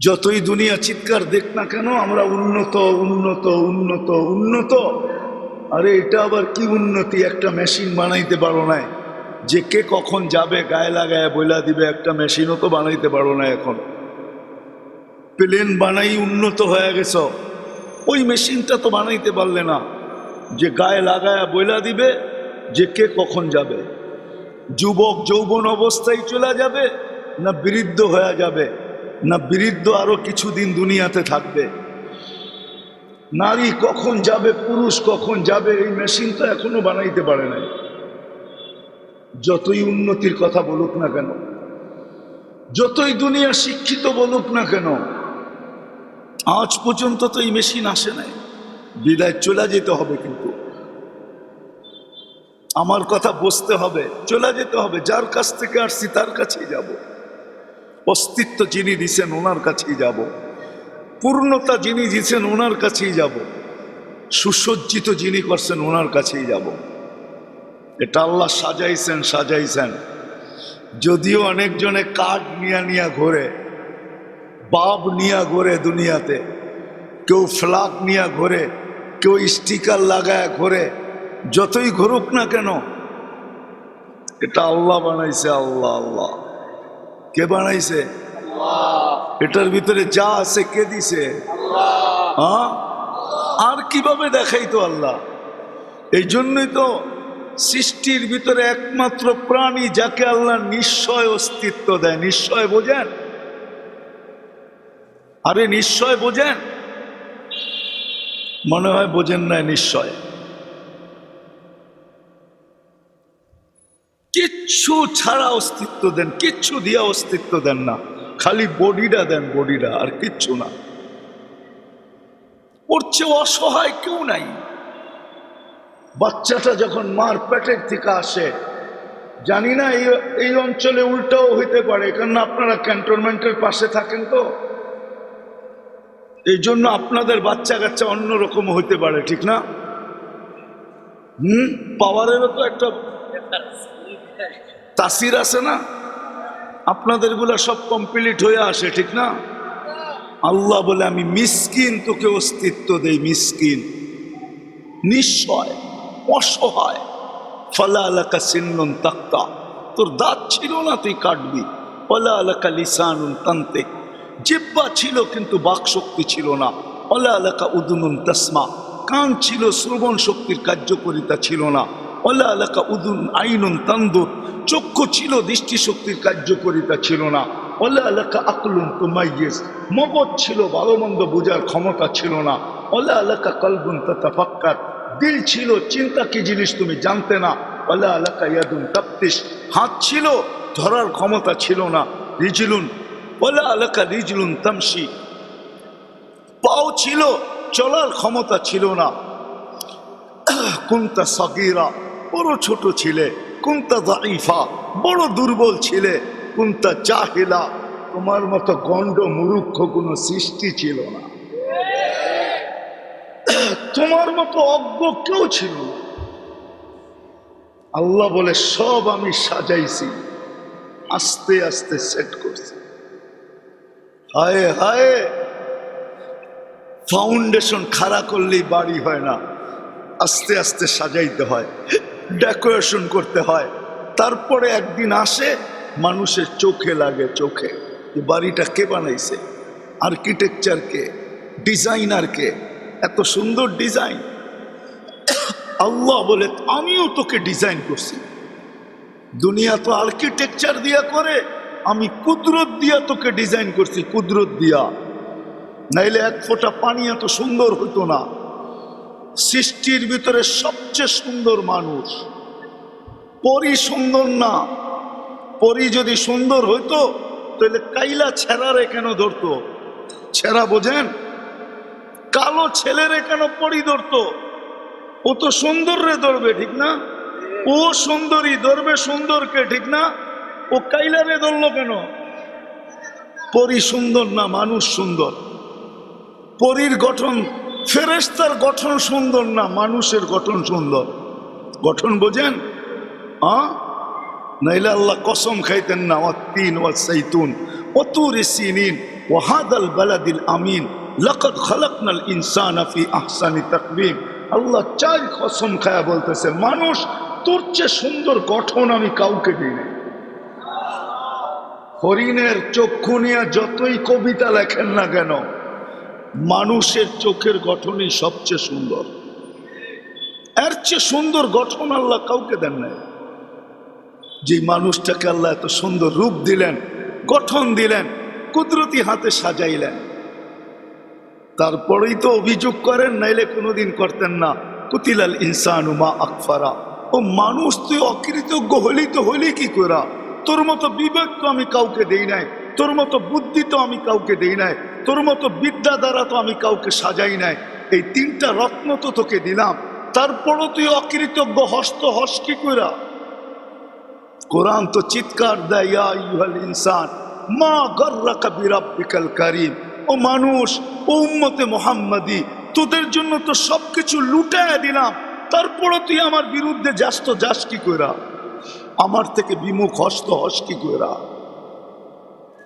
যতই দুনিয়া চিৎকার দেখ না কেন, আমরা উন্নত উন্নত উন্নত উন্নত। আরে, এটা আবার কি উন্নতি? একটা মেশিন বানাইতে পারো না যে কে কখন যাবে, গায়ে লাগায় বইলা দিবে, একটা মেশিনও তো বানাইতে পারো না এখন। প্লেন বানাই উন্নত হয়ে গেছ। ওই মেশিনটা তো বানাইতে পারলে না। যে গায়ে লাগায় বইলা দিবে, যে কে কখন যাবে? যুবক যৌবন অবস্থায় চলে যাবে না বৃদ্ধ হয়ে যাবে? না বৃদ্ধ আরও কিছুদিন দুনিয়াতে থাকবে। নারী কখন যাবে, পুরুষ কখন যাবে, এই মেশিন তো এখনও বানাইতে পারে নাই। যতই উন্নতির কথা বলুক না কেন, যতই দুনিয়া শিক্ষিত বলুক না কেন, আজ পর্যন্ত তো এই মেশিন আসে নাই। বিদায় চলে যেতে হবে কিন্তু। আমার কথা বসতে হবে, চলে যেতে হবে। যার কাছ থেকে আসছি, তার কাছেই যাব। অস্তিত্ব যিনি দিছেন, ওনার কাছেই যাব। পূর্ণতা যিনি দিছেন, ওনার কাছেই যাব। সুসজ্জিত যিনি করছেন, ওনার কাছেই যাব। এটা আল্লাহ সাজাইছেন সাজাইছেন। যদিও অনেকজনে কাঠ নিয়া নিয়া ঘোরে, বাব নিয়া ঘোরে দুনিয়াতে, কেউ ফ্লাগ নিয়া ঘোরে, কেউ স্টিকার লাগায় ঘোরে, যতই ঘুরুক না কেন, এটা আল্লাহ বানাইছে, আল্লাহ আল্লাহ। কে বানাইছে? এটার ভিতরে যা আছে কে দিছে? হ্যাঁ? আর কীভাবে দেখাই তো আল্লাহ? এই জন্যই তো সৃষ্টির ভিতরে একমাত্র প্রাণী যাকে আল্লাহ নিশ্চয় অস্তিত্ব দেয়। নিশ্চয় বোঝেন? আরে নিশ্চয় বোঝেন? মনে হয় বোঝেন না নিশ্চয়। কিচ্ছু ছাড়া অস্তিত্ব দেন, কিচ্ছু দিয়ে অস্তিত্ব দেন না। খালি বডিটা দেন, বডিটা, আর কিচ্ছু না। চেয়ে অসহায় কেউ নাই। বাচ্চাটা যখন মার পেটের থেকে আসে, জানি না এই এই অঞ্চলে উল্টাও হইতে পারে কারণ আপনারা ক্যান্টনমেন্টের পাশে থাকেন তো। এই জন্য আপনাদের বাচ্চা কাচ্চা অন্যরকম হইতে পারে, ঠিক না? হুম? পাওয়ারেরও তো একটা তাসির আছে না? আপনাদেরগুলা সব কমপ্লিট হয়ে আসে, ঠিক না? আল্লাহ বলে, আমি মিসকিন, তোকে অস্তিত্ব দেই, মিসকিন। নিশ্চয় অসহায়। ফলা আলাকা সিন্নন তাক্তা। তোর দাঁত ছিল না, তুই কাটবি। ফলা আলাকা লিসানুন তান্তে জিব্বা ছিল, কিন্তু বাক শক্তি ছিল না। ফলা আলাকা উদুনুন তসমা। কান ছিল, শ্রবণ শক্তির কার্যকরিতা ছিল না। ওলা এলাকা উদুন আইনুন তান্দুর। চক্ষু ছিল, দৃষ্টিশক্তির কার্যকরিতা ছিল না। ওলা এলাকা আকলুন তুমাইয়েস মগজ ছিল ভালো মন্দ বোঝার ক্ষমতা ছিল না। ওলা এলাকা কলবুন তাফাক্কার দিল ছিল, চিন্তা কি জিনিস তুমি জানতে না। ওলা এলাকা ইয়াদুন তাপ্তিস হাত ছিল, ধরার ক্ষমতা ছিল না। রিজিলুন ওলা এলাকা রিজলুন তামসি পাও ছিল, চলার ক্ষমতা ছিল না। কুন্তা সগিরা। বড় ছোট ছিলে কুন্তা দাইফা বড় দুর্বল ছিলে কুন্তা চাহিলা তোমার মতো গণ্ড মুরুক্ষ কোনো সৃষ্টি ছিল না। তোমার মতো অজ্ঞ কেউ ছিল আল্লাহ বলে, সব আমি সাজাইছি, আস্তে আস্তে সেট করছি। হায় হায়, ফাউন্ডেশন খাড়া করলেই বাড়ি হয় না, আস্তে আস্তে সাজাইতে হয়। ডেকোরেশন করতে হয়। তারপরে একদিন আসে, মানুষের চোখে লাগে চোখে যে বাড়িটা কে বানাইছে আর্কিটেকচার কে ডিজাইনার কে, এত সুন্দর ডিজাইন আল্লাহ বলে, আমিও তোকে ডিজাইন করছি। দুনিয়া তো আর্কিটেকচার দিয়া করে, আমি কুদরত দিয়া তোকে ডিজাইন করছি, কুদরত দিয়া। নাইলে এক ফোঁটা পানি এত সুন্দর হতো না। সৃষ্টির ভিতরে সবচেয়ে সুন্দর মানুষ। পরি সুন্দর না। পরি যদি সুন্দর হইতো, তাহলে কাইলা ছেঁড়ারে কেন ধরতো? ছেঁড়া বোঝেন? কালো ছেলেরে কেন পরি ধরতো? ও তো সুন্দর রে ধরবে, ঠিক না? ও সুন্দরী ধরবে সুন্দরকে, ঠিক না? ও কাইলারে ধরলো কেন? পরি সুন্দর না, মানুষ সুন্দর। পরীর গঠন ফেরেস্তার গঠন সুন্দর না মানুষের গঠন সুন্দর? গঠন বোঝেন? হ্যাঁ নাইলে আল্লাহ কসম খাইতেন না অত্তিন ও সাইতুন অতুর সিনিন ওয়াহাদাল বালাদিল আমিন, লাকাদ খালাকনাল ইনসানা ফি আহসানি তাকবীম। আল্লাহ চার কসম খায়া বলতেছে, মানুষ, তোর চেয়ে সুন্দর গঠন আমি কাউকে দিই নাই। হরিণের চক্ষু নিয়ে যতই কবিতা লেখেন না কেন মানুষের চোখের গঠনই সবচেয়ে সুন্দর। এর চেয়ে সুন্দর গঠন আল্লাহ কাউকে দেন নাই। যে মানুষটাকে আল্লাহ এত সুন্দর রূপ দিলেন, গঠন দিলেন, কুদরতি হাতে সাজাইলেন। তারপরেই তো অভিযোগ করেন, নাইলে কোনোদিন করতেন না। কুতিলাল ইনসানু মা আকফারা। ও মানুষ তুই অকৃতজ্ঞ হলি তো হলি কি করা তোর মতো বিবেক তো আমি কাউকে দেই নাই। তোর মতো বুদ্ধি তো আমি কাউকে দেই নাই। তোর মতো বিদ্যা দ্বারা তো আমি কাউকে সাজাই নাই। এই তিনটা রত্ন তো তোকে দিলাম। তারপরও তুই অকৃতজ্ঞ, হস্ত হস কি করা কোরআন তো চিৎকার দেয় ইনসান, মা গর্রাকা বিরাব্বিকাল কারীম। ও মানুষ, ও উম্মতে মোহাম্মদি, তোদের জন্য তো সবকিছু লুটায় দিলাম। তারপরও তুই আমার বিরুদ্ধে যাস তো যাস কি কইরা, আমার থেকে বিমুখ হস্ত হস কি কইরা।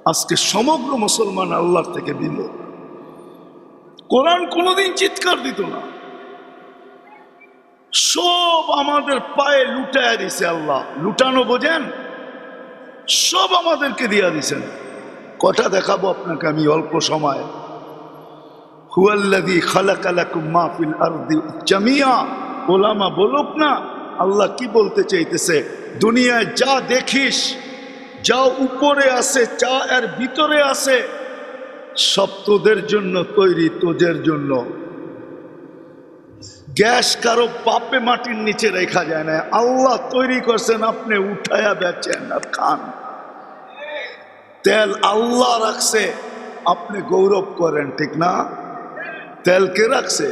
আজকে সমগ্র মুসলমান আল্লাহর থেকে বিমুখ কোরআন কোনোদিন চিৎকার দিত না। সব আমাদের পায়ে লুটায় দিছে আল্লাহ। লুটানো বোঝেন? সব আমাদেরকে দিয়া দিছেন। কটা দেখাবো আপনাকে আমি অল্প সময়। হুয়াল্লাদি আরদি বলুক না, আল্লাহ কি বলতে চাইতেছে? দুনিয়ায় যা দেখিস যা উপরে আছে, যা এর ভিতরে আছে, সব তোদের জন্য তৈরি, তোদের জন্য। গ্যাস কারও পাপে মাটির নিচে রেখা যায় না। আল্লাহ তৈরি করছেন, আপনি উঠায়া বেচেন আর খান। তেল আল্লাহ রাখছে, আপনি গৌরব করেন, ঠিক না? তেল কে রাখছে?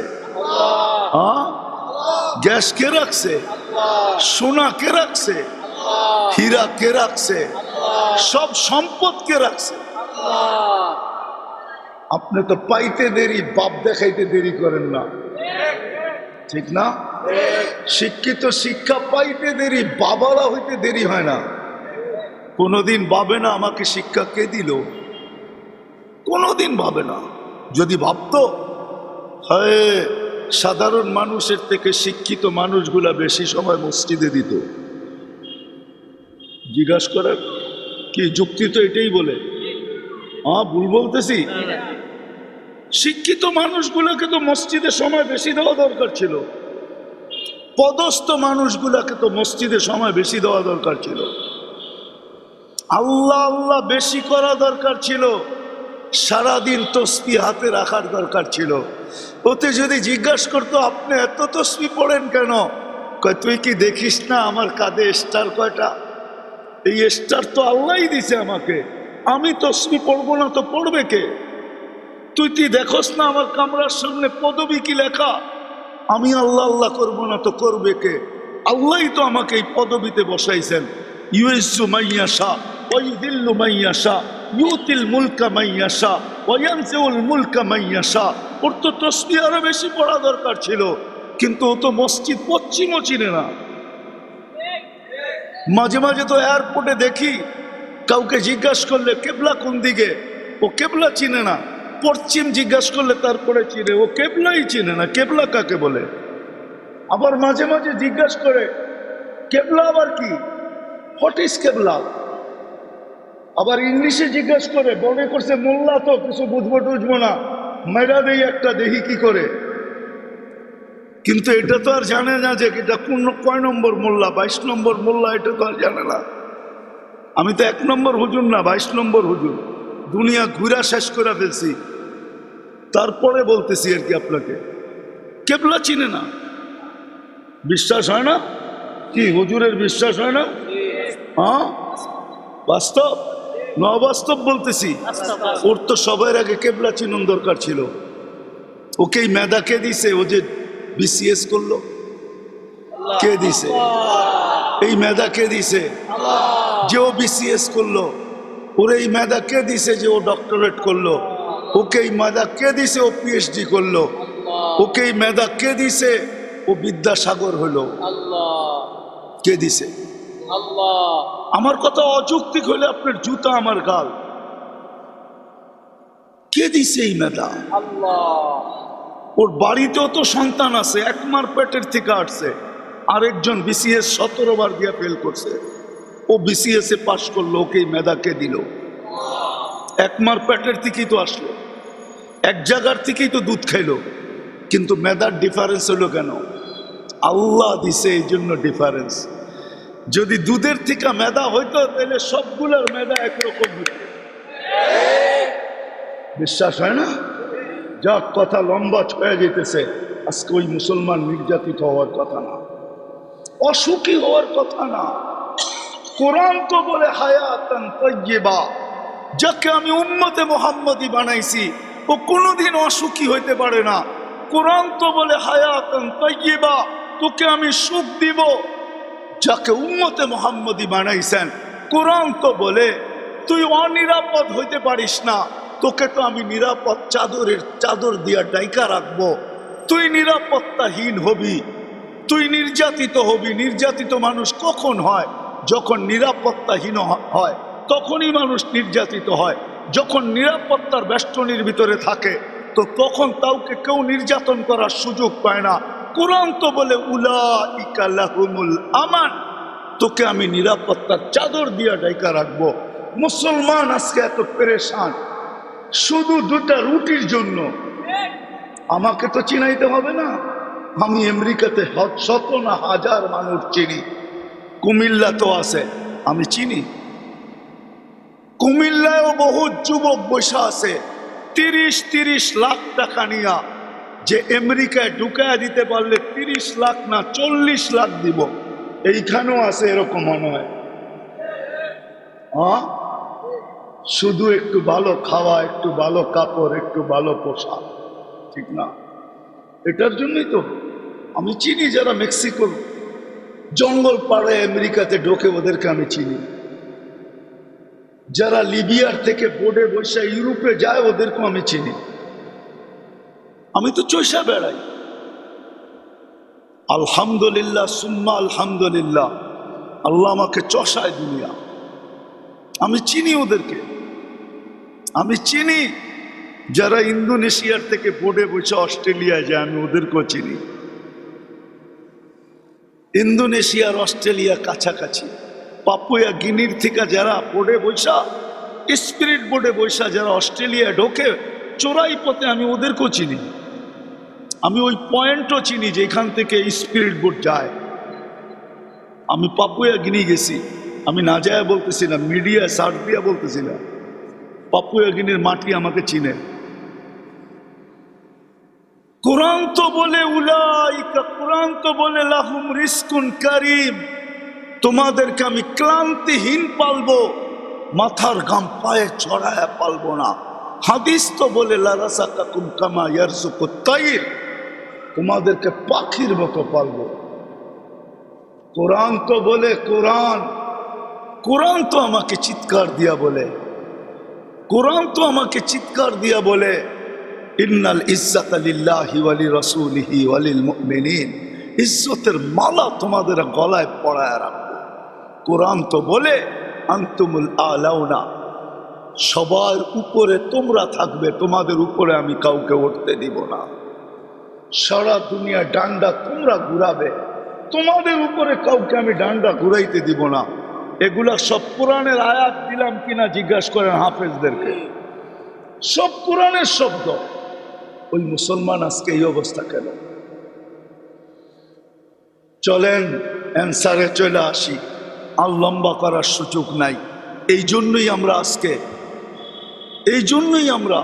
হ্যাঁ? গ্যাস কে রাখছে? সোনা কে রাখছে? হীরা কে রাখছে? সব সম্পদ কে রাখছে। আপনি তো পাইতে দেরি, বাপ দেখাইতে দেরি করেন না। ঠিক না? শিক্ষিত শিক্ষা পাইতে দেরি, বাবারা হইতে দেরি হয় না। কোনোদিন ভাবে না আমাকে শিক্ষা কে দিল? কোনোদিন ভাবে না। যদি ভাবতো, হয়, সাধারণ মানুষের থেকে শিক্ষিত মানুষগুলা বেশি সময় মসজিদে দিত। জিজ্ঞাসা করার কি যুক্তি তো এটাই বলে? হ্যাঁ ভুল বলতেছি? শিক্ষিত মানুষগুলোকে তো মসজিদে সময় বেশি দেওয়া দরকার ছিল। পদস্থ মানুষগুলোকে তো মসজিদে সময় বেশি দেওয়া দরকার ছিল। আল্লাহ আল্লাহ বেশি করা দরকার ছিল। সারাদিন তসবি হাতে রাখার দরকার ছিল। ওতে যদি জিজ্ঞাসা করতো, আপনি এত তসবি পড়েন কেন? তুই কি দেখিস না আমার কাঁধে স্টার কয়টা? এই স্টার তো আল্লাহই দিছে আমাকে। আমি তসবি পড়ব না তো পড়বে কে? তুই তুই দেখোস না আমার কামরার সামনে পদবি কি লেখা? আমি আল্লাহ আল্লাহ করব না তো করবে কে? আল্লাহই তো আমাকে এই পদবিতে বসাইছেন। ইউএসু মাইয়া শাহ ওয়াইদিল্লু মাইয়া শাহ ইউতিল মুলকা মাইয়া শাহ ওয়ানসেউল মুলকা মাইয়া শাহ ওর তো তসবি আরও বেশি পড়া দরকার ছিল, কিন্তু ও তো মসজিদ পশ্চিমও চিনে না। মাঝে মাঝে তো এয়ারপোর্টে দেখি, কাউকে জিজ্ঞাসা করলে কেবলা কোন দিকে? ও কেবলা চিনে না। পশ্চিম জিজ্ঞাসা করলে তারপরে চিনে। ও কেবলাই চিনে না, কেবলা কাকে বলে? আবার মাঝে মাঝে জিজ্ঞাসা করে, কেবলা আবার কি? হোয়াট ইজ কেবলা? আবার ইংলিশে জিজ্ঞাসা করে, মনে করছে মোল্লা তো কিছু বুঝব টুঝবো না। মেরা দেই একটা, দেখি কি করে। কিন্তু এটা তো আর জানে না যে এটা কোন কয় নম্বর মোল্লা? বাইশ নম্বর মোল্লা এটা তো আর জানে না। আমি তো এক নম্বর হুজুর না, বাইশ নম্বর হুজুর। দুনিয়া ঘুরা শেষ করে ফেলছি। তারপরে বলতেছি আর কি আপনাকে। কেবলা চিনে না। বিশ্বাস হয় না? কি, হুজুরের বিশ্বাস হয় না? হ্যাঁ? বাস্তব? ন বাস্তব বলতেছি। ওর তো সবার আগে কেবলা চিনুন দরকার ছিল। ওকেই মেদাকে দিছে, ও যে বিসিএস করল। কে দিছে? এই মেধা কে দিছে? যে ও বিসিএস করল, ওর এই মেধা কে দিছে যে ও ডক্টরেট করল? ওকে এই মেধা কে দিছে ও পিএইচডি করল? ওকে এই মেধা কে দিছে ও বিদ্যাসাগর হলো? কে দিছে? আমার কথা অযৌক্তিক হলে আপনার জুতা আমার গাল। কে দিছে এই মেধা? ওর বাড়িতেও তো সন্তান আছে, একমার পেটের থেকে আসছে। আরেকজন বিসিএস সতেরো বার দিয়ে ফেল করছে। ও বিসিএস এ পাশ করল, ওকে এই মেধাকে দিল। একমার পেটের থেকেই তো আসলো। এক জায়গার থেকেই তো দুধ খাইলো। কিন্তু মেধার ডিফারেন্স হলো কেন? আল্লাহ দিছে এই জন্য ডিফারেন্স যদি দুধের থেকে মেধা হইতো, তাহলে সবগুলোর মেধা একরকম হইতো। বিশ্বাস হয় না? যা কথা লম্বা ছয়ে যেতেছে। আজকে ওই মুসলমান নির্যাতিত হওয়ার কথা না। অসুখী হওয়ার কথা না। কোরআন তো বলে, হায়াতান তৈবা যাকে আমি উম্মতে মোহাম্মদী বানাইছি, ও কোনোদিন অসুখী হইতে পারে না। কোরআন তো বলে, হায়াতান তৈবা তোকে আমি সুখ দিব। যাকে উম্মতে মোহাম্মদী বানাইছেন, কোরআন তো বলে, তুই অনিরাপদ হইতে পারিস না। তোকে তো আমি নিরাপদ চাদরের চাদর দিয়া ডাইকা রাখব। তুই নিরাপত্তাহীন হবি। তুই নির্যাতিত হবি। নির্যাতিত মানুষ কখন হয়? যখন নিরাপত্তাহীন হয়, তখনই মানুষ নির্যাতিত হয়। যখন নিরাপত্তার বেষ্টনীর ভিতরে থাকে, তো তখন তাওকে কেউ নির্যাতন করার সুযোগ পায় না। কোরআন তো বলে উলা ইকালাহুমুল আমান। তোকে আমি নিরাপত্তার চাদর দিয়া ডাইকা রাখব। মুসলমান আজকে এত পেরেশান। শুধু দুটা রুটির জন্য। আমাকে তো চিনাইতে হবে না। আমি আমেরিকাতে শত না হাজার মানুষ চিনি। কুমিল্লা তো আছে, আমি চিনি। কুমিল্লায়ও বহু যুবক বসে আছে, তিরিশ তিরিশ লাখ টাকা নিয়া। যে আমেরিকায় ঢুকায় দিতে পারলে তিরিশ লাখ না চল্লিশ লাখ দিব। এইখানেও আছে এরকম মনে হয়। হ্যাঁ শুধু একটু ভালো খাওয়া, একটু ভালো কাপড়, একটু ভালো পোশাক, ঠিক না? এটার জন্যই তো আমি চিনি যারা মেক্সিকোর জঙ্গল পাড়ে আমেরিকাতে ঢোকে, ওদেরকে আমি চিনি। যারা লিবিয়ার থেকে বোর্ডে বসে ইউরোপে যায়, ওদেরকেও আমি চিনি। আমি তো চৈসা বেড়াই। আলহামদুলিল্লাহ, সুম্মা আলহামদুলিল্লাহ, আল্লাহ আমাকে চষায় দুনিয়া। আমি চিনি ওদেরকে। আমি চিনি। যারা ইন্দোনেশিয়ার থেকে বোর্ডে বসে অস্ট্রেলিয়ায় যায়, আমি ওদেরকেও চিনি। ইন্দোনেশিয়ার অস্ট্রেলিয়া কাছাকাছি। পাপুয়া গিনির থেকে যারা বোর্ডে বৈশা স্পিরিট বোর্ডে বৈশা যারা অস্ট্রেলিয়ায় ঢোকে, চোরাই পথে আমি ওদেরকেও চিনি। আমি ওই পয়েন্টও চিনি যে এখান থেকে স্পিরিট বোর্ড যায়। আমি পাপুয়া গিনি গেছি। আমি না যায় বলতেছিলাম মিডিয়া সার্চ দিয়া বলতেছিলাম পাপুয়া গিনির মাটি আমাকে চিনে। কোরআন তো বলে উলাইকা, কোরআন তো বলে লাহুম রিস্কুন কারিম। তোমাদেরকে আমি ক্লান্তিহীন পালবো, মাথার গাম পায়ে ছড়ায় পালবো না। হাদিস তো বলে তোমাদেরকে পাখির মতো পালবো। কোরআন তো বলে, কোরআন কোরআন তো আমাকে চিৎকার দিয়া বলে। কোরআন তো আমাকে চিৎকার দিয়া বলে, ইন্নাল ইজ্জাত লিল্লাহি ওয়ালি রাসূলিহি ওয়ালিল মুমিনিন ইজ্জতের মালা তোমাদের গলায় পড়ায় রাখব। কোরআন তো বলে, আন্তুমুল আলাউনা, সবার উপরে তোমরা থাকবে, তোমাদের উপরে আমি কাউকে উঠতে দিব না। সারা দুনিয়া ডান্ডা তোমরা ঘুরাবে, তোমাদের উপরে কাউকে আমি ডান্ডা ঘুরাইতে দিব না। এগুলা সব কোরআনের আয়াত দিলাম কিনা জিজ্ঞাসা করেন হাফেজদেরকে। সব কোরআনের শব্দ। ওই মুসলমান আজকে এই অবস্থা কেন? চলেন অ্যান্সারে চলে আসি। আর লম্বা করার সুযোগ নাই। এই জন্যই আমরা আজকে, এই জন্যই আমরা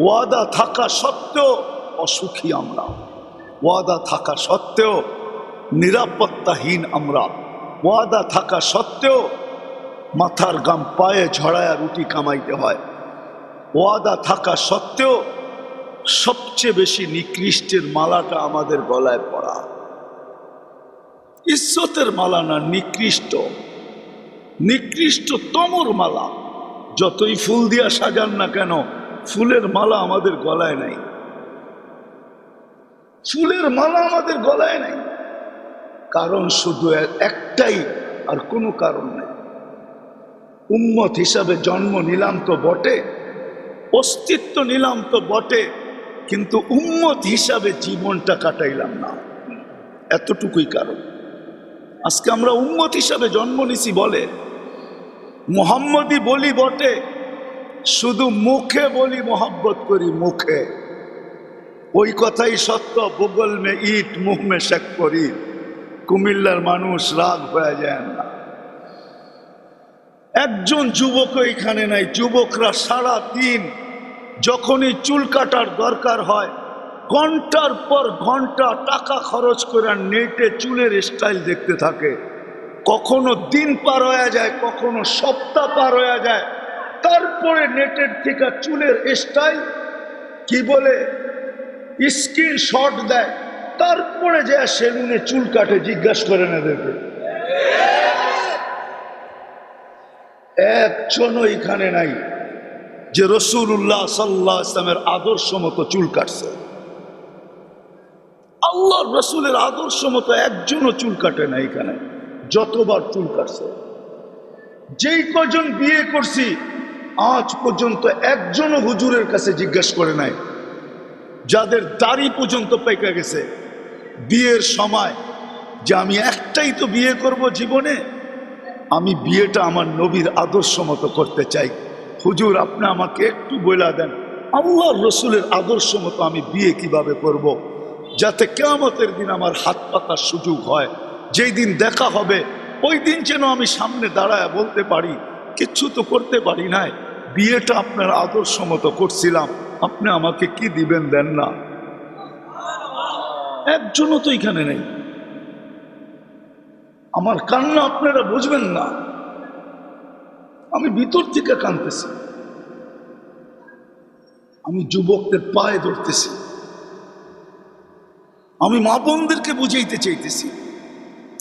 ওয়াদা থাকা সত্ত্বেও অসুখী আমরা। ওয়াদা থাকা সত্ত্বেও নিরাপত্তাহীন আমরা। ওয়াদা থাকা সত্ত্বেও মাথার গাম পায়ে ঝড়ায়া রুটি কামাইতে হয়। ওয়াদা থাকা সত্ত্বেও সবচেয়ে বেশি নিকৃষ্টের মালাটা আমাদের গলায় পড়া। ইজ্জতের মালা না নিকৃষ্ট। নিকৃষ্ট তমর মালা। যতই ফুল দিয়া সাজান না কেন, ফুলের মালা আমাদের গলায় নাই। ফুলের মালা আমাদের গলায় নাই। কারণ শুধু একটাই আর কোনো কারণ নেই। উম্মত হিসাবে জন্ম নিলাম তো বটে, অস্তিত্ব নিলাম তো বটে, কিন্তু উম্মত হিসাবে জীবনটা কাটাইলাম না। এতটুকুই কারণ। আজকে আমরা উম্মত হিসাবে জন্ম নিছি বলে, মোহাম্মদই বলি বটে, শুধু মুখে বলি মোহাব্বত করি মুখে। ওই কথাই সত্য, বগল মে ইট মুখ মে শেখ করি কুমিল্লার মানুষ রাগ হয়ে যায় না। একজন যুবক এখানে নাই, যুবকরা সারা দিন যখনই চুল কাটার দরকার হয়, ঘণ্টার পর ঘণ্টা টাকা খরচ করে নেটে চুলের স্টাইল দেখতে থাকে। কখনো দিন পার হয়ে যায়, কখনো সপ্তাহ পার হয়ে যায়। তারপরে নেটের থেকে চুলের স্টাইল কি বলে? স্ক্রিন শট দেয়। তারপরে যে সেলুনে চুল কাটে, জিজ্ঞাসা করে না দেখে একজনও এখানে নাই যে রসুল্লাহ সাল্লাহ ইসলামের আদর্শ মতো চুল কাটছে। আল্লাহ রসুলের আদর্শ মতো একজনও চুল কাটে না এখানে, যতবার চুল কাটছে। যেই কজন বিয়ে করছি, আজ পর্যন্ত একজনও হুজুরের কাছে জিজ্ঞেস করে নাই। যাদের দাড়ি পর্যন্ত পেকে গেছে বিয়ের সময় যে আমি একটাই তো বিয়ে করব জীবনে, আমি বিয়েটা আমার নবীর আদর্শ মতো করতে চাই। হুজুর, আপনি আমাকে একটু বলে দেন, আল্লাহর রসুলের আদর্শ মতো আমি বিয়ে কীভাবে করব। যাতে কেয়ামতের দিন আমার হাত পাতার সুযোগ হয়। যেই দিন দেখা হবে, ওই দিন যেন আমি সামনে দাঁড়ায় বলতে পারি, কিচ্ছু তো করতে পারি নাই। বিয়েটা আপনার আদর্শ মতো করছিলাম, আপনি আমাকে কি দিবেন দেন না? একজনও তো এখানে নেই। আমার কান্না আপনারা বুঝবেন না। আমি ভিতর থেকে কানতেছি আমি যুবকদের পায়ে ধরতেছি। আমি মা বোনদেরকে বুঝাইতে চাইতেছি।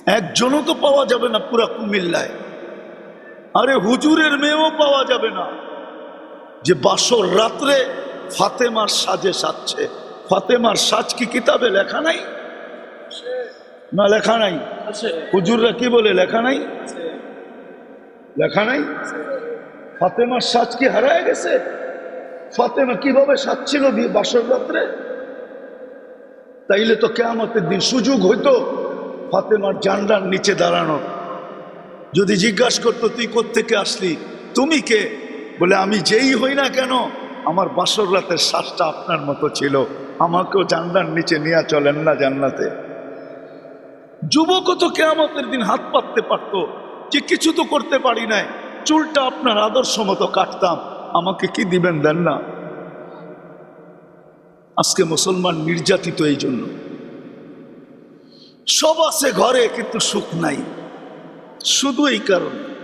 একজনও তো পাওয়া যাবে না পুরা কুমিল্লায়। আরে হুজুরের মেয়েও পাওয়া যাবে না। যে বাসর রাত্রে ফাতেমার সাজে সাজছে। ফাতেমার সাজ কি কিতাবে লেখা নাই? না লেখা নাই। হুজুররা কি বলে লেখা নাই? লেখা নাই? ফাতেমার সাজ কি হারায় গেছে? ফাতেমা কীভাবে সাজছিল বাসর রাত্রে? তাইলে তো কেয়ামতের দিন সুযোগ হইতো ফাতেমার জান্ডার নিচে দাঁড়ানো যদি জিজ্ঞাসা করতো তুই কোত্থেকে আসলি? তুমি কে? বলে আমি যেই হই না কেন আমার বাসর রাতের শ্বাসটা আপনার মতো ছিল। আমাকেও জান্ডার নিচে নিয়ে চলেন না জান্নাতে। যুবকও তো কেয়ামতের দিন হাত পাততে পারতো যে কিছু তো করতে পারি নাই। চুলটা আপনার আদর্শ মতো কাটতাম। আমাকে কি দিবেন দেন না? আজকে মুসলমান নির্যাতিত এই জন্য। সব আছে ঘরে, কিন্তু সুখ নাই। শুধু এই কারণে।